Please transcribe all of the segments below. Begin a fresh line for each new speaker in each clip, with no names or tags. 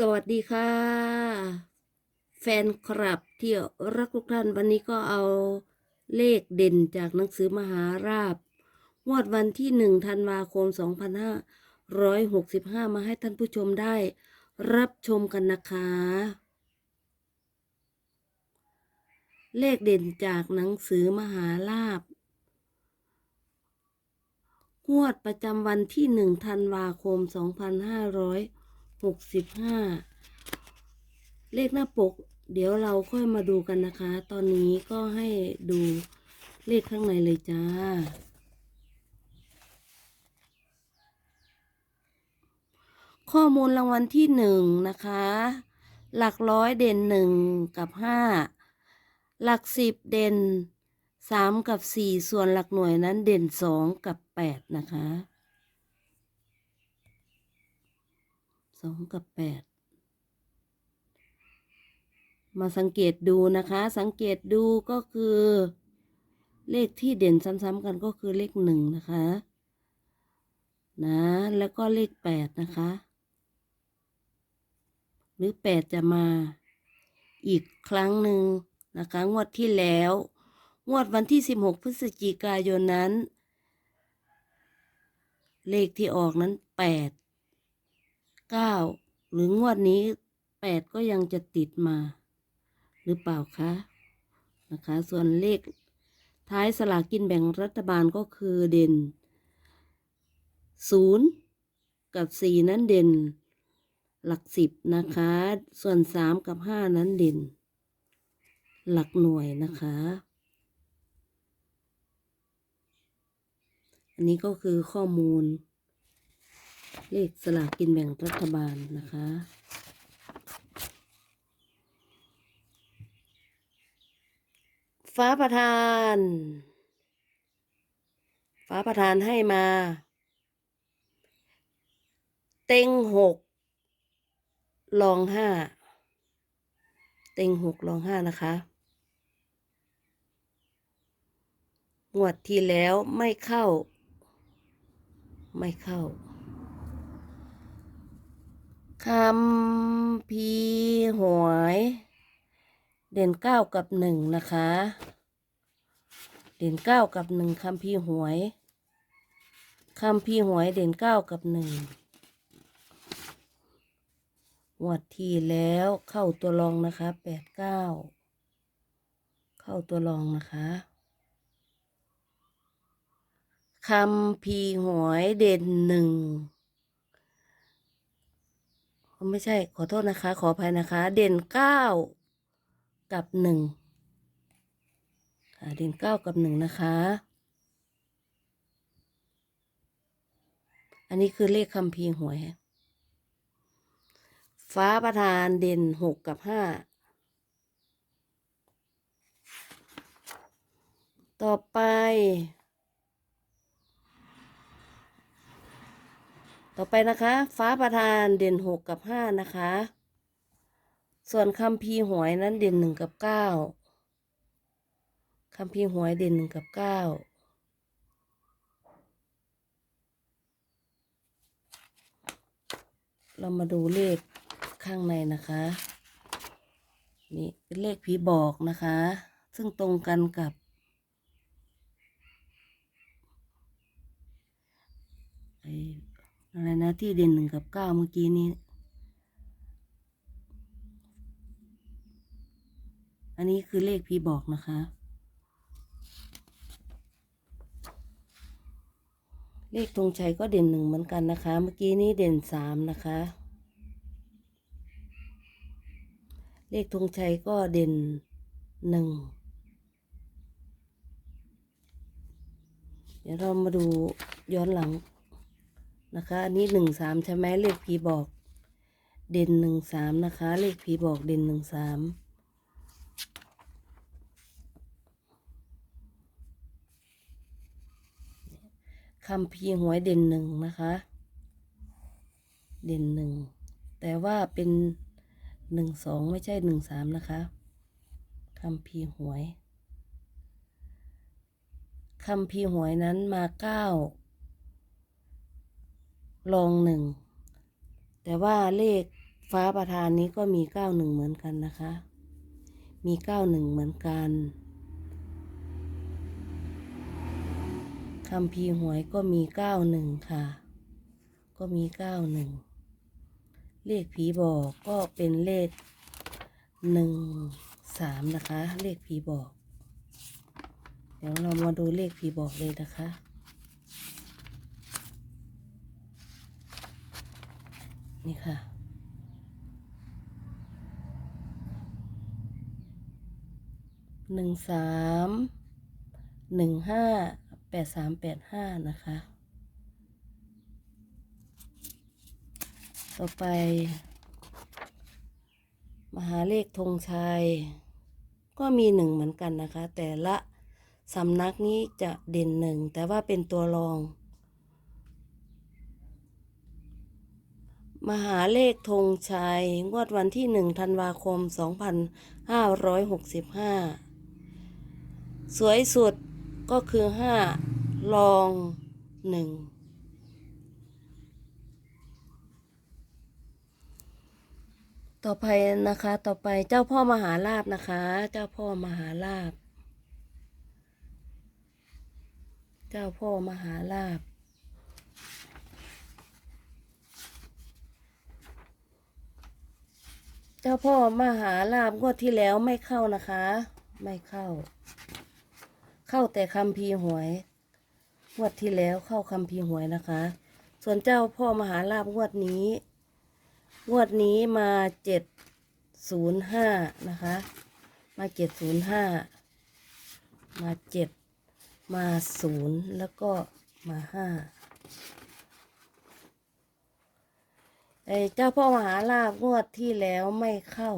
สวัสดีค่ะ แฟนคลับที่รักทุกท่านวันนี้ก็เอาเลขเด่นจากหนังสือมหาราบงวดวันที่หนึ่งธันวาคม 2565 มาให้ท่านผู้ชมได้รับชมกันนะคะ เลขเด่นจากหนังสือมหาลาบงวดประจำวันที่หนึ่งธันวาคม 2565เลขหน้าปก เดี๋ยวเราค่อยมาดูกันนะคะ ตอนนี้ก็ให้ดูเลขข้างในเลยจ้า ข้อมูลรางวัลที่หนึ่งนะคะ หลักร้อยเด่นหนึ่งกับห้าหลักสิบเด่นสามกับสี่ส่วนหลักหน่วยนั้นเด่นสองกับแปดนะคะ สองกับแปดมาสังเกตดูนะคะ สังเกตดูก็คือ เลขที่เด่นซ้ำๆกันก็คือเลขหนึ่งนะคะ นะ แล้วก็เลขแปดนะคะ หรือแปดจะมาอีกครั้งหนึ่งนะคะ งวดที่แล้ว งวดวันที่16พฤศจิกายนนั้น เลขที่ออกนั้น 8 9หรืองวดนี้8ก็ยังจะติดมา หรือเปล่าคะนะคะ ส่วนเลขท้ายสลากกินแบ่งรัฐบาลก็คือเด่น0กับ4นั้นเด่น หลักสิบนะคะ ส่วนสามกับห้านั้นเด่น หลักหน่วยนะคะ อันนี้ก็คือข้อมูล เลขสลากกินแบ่งรัฐบาลนะคะ ฟ้าประธาน ฟ้าประธานให้มา เต็งหกลองห้าเต็งหกลองห้านะคะงวดที่แล้วไม่เข้า ไม่เข้า คำพีหวย เด่นเก้ากับหนึ่งนะคะ เด่นเก้ากับหนึ่งคำพีหวยคำพีหวยเด่นเก้ากับหนึ่งงวดทีแล้วเข้าตัวรองนะคะแปดเก้าเข้าตัวรองนะคะคำพีหวยเด่นหนึ่ง ไม่ใช่ขอโทษนะคะ ขออภัยนะคะ เด่นเก้ากับหนึ่งค่ะเด่นเก้ากับหนึ่งนะคะ อันนี้คือเลขคำพีหวย ฟ้าประธานเด่นหกกับห้าต่อไป ต่อไปนะคะ ฟ้าประธานเด่นหกกับห้านะคะ ส่วนคำพีหวยนั้นเด่นหนึ่งกับเก้าคำพีหวยเด่นหนึ่งกับเก้าเรามาดูเลขข้างในนะคะ นี่เป็นเลขผีบอกนะคะ ซึ่งตรงกันกับ ไอ้ อะไรนะที่เด่นหนึ่งกับเก้าเมื่อกี้นี้ อันนี้คือเลขผีบอกนะคะ เลขธงชัยก็เด่นหนึ่งเหมือนกันนะคะ เมื่อกี้นี้เด่นสามนะคะ เลขธงชัยก็เด่นหนึ่งเดี๋ยวเรามาดูย้อนหลัง นะคะอันนี้หนึ่งสามใช่ไหมเลขผีบอก เด่นหนึ่งสามนะคะ เลขผีบอกเด่นหนึ่งสามคำพีหวยเด่นหนึ่งนะคะ เด่นหนึ่งแต่ว่าเป็นหนึ่งสองไม่ใช่หนึ่งสามนะคะคำพีหวยคำพีหวยนั้นมาเก้า ลองหนึ่ง แต่ว่าเลขฟ้าประธานนี้ก็มีเก้าหนึ่งเหมือนกันนะคะ มีเก้าหนึ่งเหมือนกันคำพีหวยก็มีเก้าหนึ่งค่ะ ก็มีเก้าหนึ่ง เลขผีบอกก็เป็นเลขหนึ่งสามนะคะ เลขผีบอก เดี๋ยวเรามาดูเลขผีบอกเลยนะคะ นี่ค่ะ หนึ่งสาม หนึ่งห้า แปดสามแปดห้านะคะ ต่อไป มหาเลขธงชัย ก็มีหนึ่งเหมือนกันนะคะ แต่ละสำนักนี้จะเด่นหนึ่ง แต่ว่าเป็นตัวรอง มหาเลขธงชัย งวดวันที่หนึ่งธันวาคม 2565 สวยสุดก็คือห้ารองหนึ่งต่อไปนะคะ ต่อไปเจ้าพ่อมหาลาบนะคะ เจ้าพ่อมหาลาบ เจ้าพ่อมหาลาบ เจ้าพ่อมหาลาบงวดที่แล้วไม่เข้านะคะ ไม่เข้า เข้าแต่คำพีหวยงวดที่แล้วเข้าคำพีหวยนะคะ ส่วนเจ้าพ่อมหาลาบงวดนี้ งวดนี้มาเจ็ดศูนย์ห้านะคะ มาเจ็ดศูนย์ห้ามาเจ็ดมาศูนย์แล้วก็มาห้า ไอ้เจ้าพ่อมหาลาบงวดที่แล้วไม่เข้า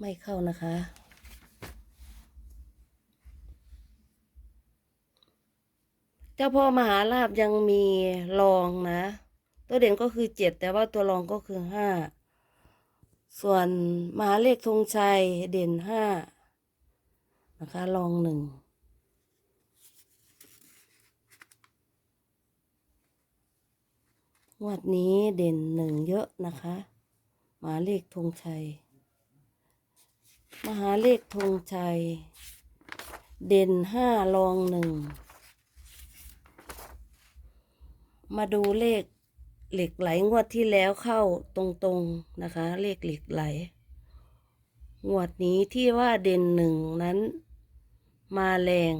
ไม่เข้านะคะ เจ้าพ่อมหาลาบยังมีรองนะ ตัวเด่นก็คือเจ็ดแต่ว่าตัวรองก็คือห้าส่วนมหาเลขธงชัยเด่นห้านะคะรองหนึ่ง งวดนี้เด่นหนึ่งเยอะนะคะมหาเลขธงชัย มหาเลขธงชัย เด่นห้ารองหนึ่ง มาดูเลขเหล็กไหลงวดที่แล้วเข้าตรงๆนะคะ เลขเหล็กไหล งวดนี้ที่ว่าเด่นหนึ่งนั้น มาแรง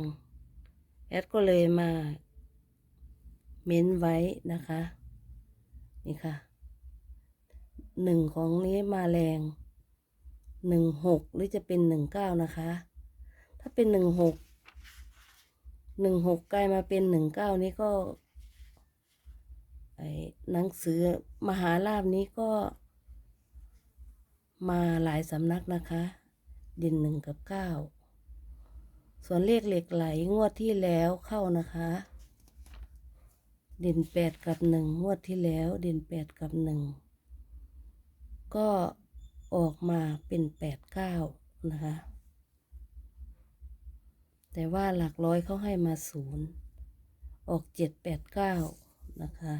แอดก็เลยมา เม้นไว้นะคะ นี่ค่ะหนึ่งของนี้มาแรงหนึ่งหกหรือจะเป็นหนึ่งเก้านะคะ ถ้าเป็นหนึ่งหกหนึ่งหกกลายมาเป็นหนึ่งเก้านี้ก็ไอ้หนังสือมหาลาบนี้ก็ มาหลายสำนักนะคะเด่นหนึ่งกับเก้าส่วนเลขเหล็กไหลงวดที่แล้วเข้านะคะ เด่นแปดกับหนึ่งงวดที่แล้ว เด่นแปดกับหนึ่งก็ออกมาเป็นแปดเก้านะคะ แต่ว่าหลักร้อยเขาให้มาศูนย์ออกเจ็ดแปดเก้านะคะ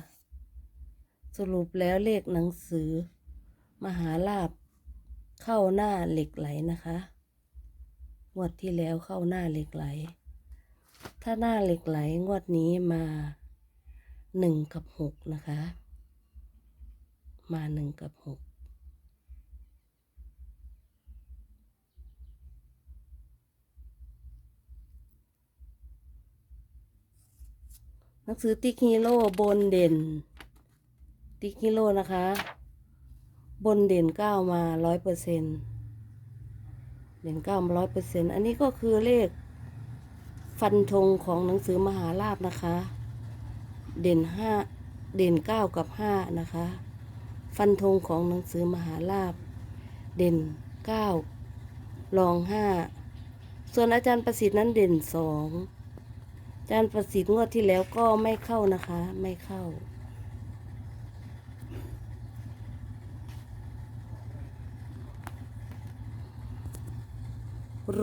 สรุปแล้วเลขหนังสือ มหาลาบเข้าหน้าเหล็กไหลนะคะงวดที่แล้วเข้าหน้าเหล็กไหล ถ้าหน้าเหล็กไหลงวดนี้มา หนึ่งกับหกนะคะ มาหนึ่งกับหกหนังสือติ๊กฮีโร่บนเด่น ติ๊กฮีโร่นะคะ บนเด่นเก้ามาร้อยเปอร์เซ็นเด่นเก้ามาร้อยเปอร์เซ็นอันนี้ก็คือเลขฟันธงของหนังสือมหาลาบนะคะ เด่นห้าเด่นเก้ากับห้านะคะ ฟันธงของหนังสือมหาลาบ เด่นเก้ารองห้าส่วนอาจารย์ประสิทธิ์นั้นเด่นสองอาจารย์ประสิทธิ์งวดที่แล้วก็ไม่เข้านะคะ ไม่เข้า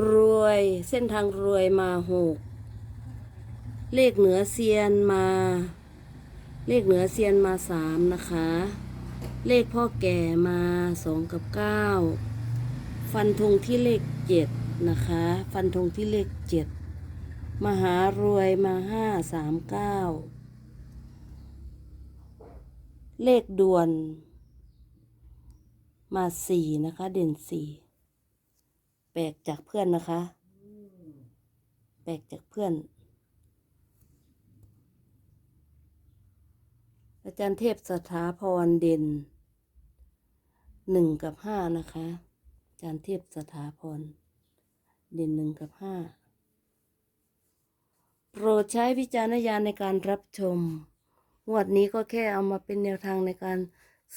รวยเส้นทางรวยมาหกเลขเหนือเซียนมา เลขเหนือเซียนมาสามนะคะ เลขพ่อแก่มาสองกับเก้าฟันธงที่เลขเจ็ดนะคะ ฟันธงที่เลขเจ็ดมหารวยมาห้าสามเก้าเลขด่วน มาสี่นะคะ เด่นสี่แปลกจากเพื่อนนะคะ แปลกจากเพื่อน อาจารย์เทพสถาพรเด่นหนึ่งกับห้านะคะ อาจารย์เทพสถาพรเด่นหนึ่งกับห้าโปรดใช้วิจารณญาณในการรับชมงวดนี้ก็แค่เอามาเป็นแนวทางในการ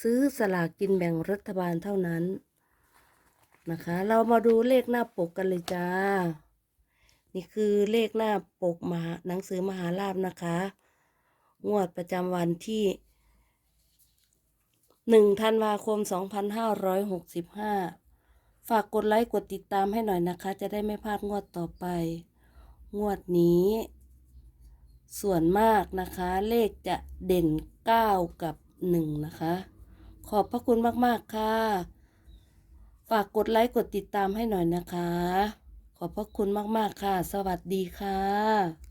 ซื้อสลากกินแบ่งรัฐบาลเท่านั้นนะคะ เรามาดูเลขหน้าปกกันเลยจ้า นี่คือเลขหน้าปกมหาหนังสือมหาลาภนะคะ งวดประจำวันที่หนึ่งธันวาคมสองพันห้าร้อยหกสิบห้าฝากกดไลค์ กดติดตามให้หน่อยนะคะ จะได้ไม่พลาดงวดต่อไป งวดนี้ ส่วนมากนะคะ เลขจะเด่น 9 กับ 1 นะคะ ขอบพระคุณมาก ๆ ค่ะ ฝากกดไลค์ กดติดตามให้หน่อยนะคะ ขอบพระคุณมาก ๆ ค่ะ สวัสดีค่ะ